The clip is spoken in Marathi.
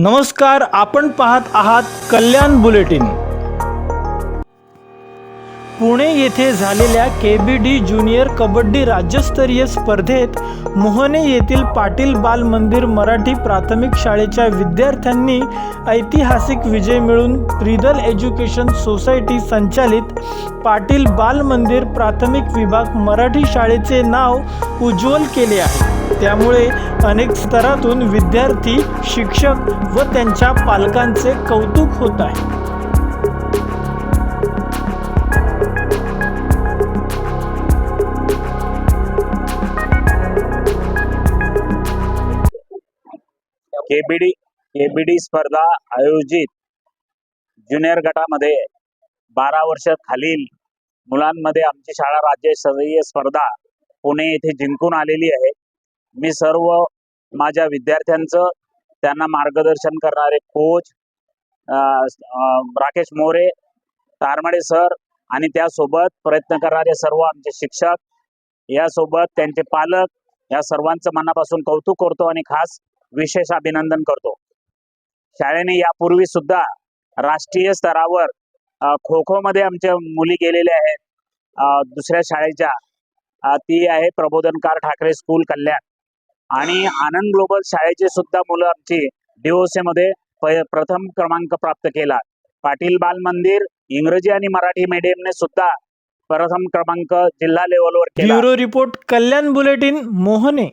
नमस्कार आपण पाहत आहात कल्याण बुलेटिन. पुणे येथे झालेल्या K B D junior kabaddi राज्यस्तरीय स्पर्धेत मोहने येथील पाटील बाल मंदिर मराठी प्राथमिक शाळेच्या विद्यार्थ्यांनी ऐतिहासिक विजय मिळून प्रिदल एज्युकेशन सोसायटी संचालित पाटील बाल मंदिर प्राथमिक विभाग मराठी शाळेचे नाव उज्ज्वल केले आहे. त्यामुळे अनेक स्तरातून विद्यार्थी शिक्षक व त्यांच्या पालकांचे कौतुक होत आहे. केबीडी केबीडी स्पर्धा आयोजित ज्युनियर गटामध्ये बारा वर्ष खालील मुलांमध्ये आमची शाळा राज्यस्तरीय स्पर्धा पुणे येथे जिंकून आलेली आहे. मी सर्व माझ्या विद्यार्थ्यांचं त्यांना मार्गदर्शन करणारे कोच राकेश मोरे तारमडे सर आणि त्यासोबत प्रयत्न करणारे सर्व आमचे शिक्षक यासोबत त्यांचे पालक या सर्वांचं मनापासून कौतुक करतो आणि खास विशेष अभिनंदन करतो. शाळेने यापूर्वी सुद्धा राष्ट्रीय स्तरावर खो खो मध्ये आमच्या मुली गेलेल्या आहेत. दुसऱ्या शाळेच्या ती आहे प्रबोधनकार ठाकरे स्कूल कल्याण. आणि आनंद ग्लोबल शाळेचे सुद्धा मुलं आमची डीओसी मध्ये प्रथम क्रमांक प्राप्त केला. पाटील बाल मंदिर इंग्रजी आणि मराठी मीडियमने सुद्धा प्रथम क्रमांक जिल्हा लेवलवर ब्युरो रिपोर्ट कल्याण बुलेटिन मोहने.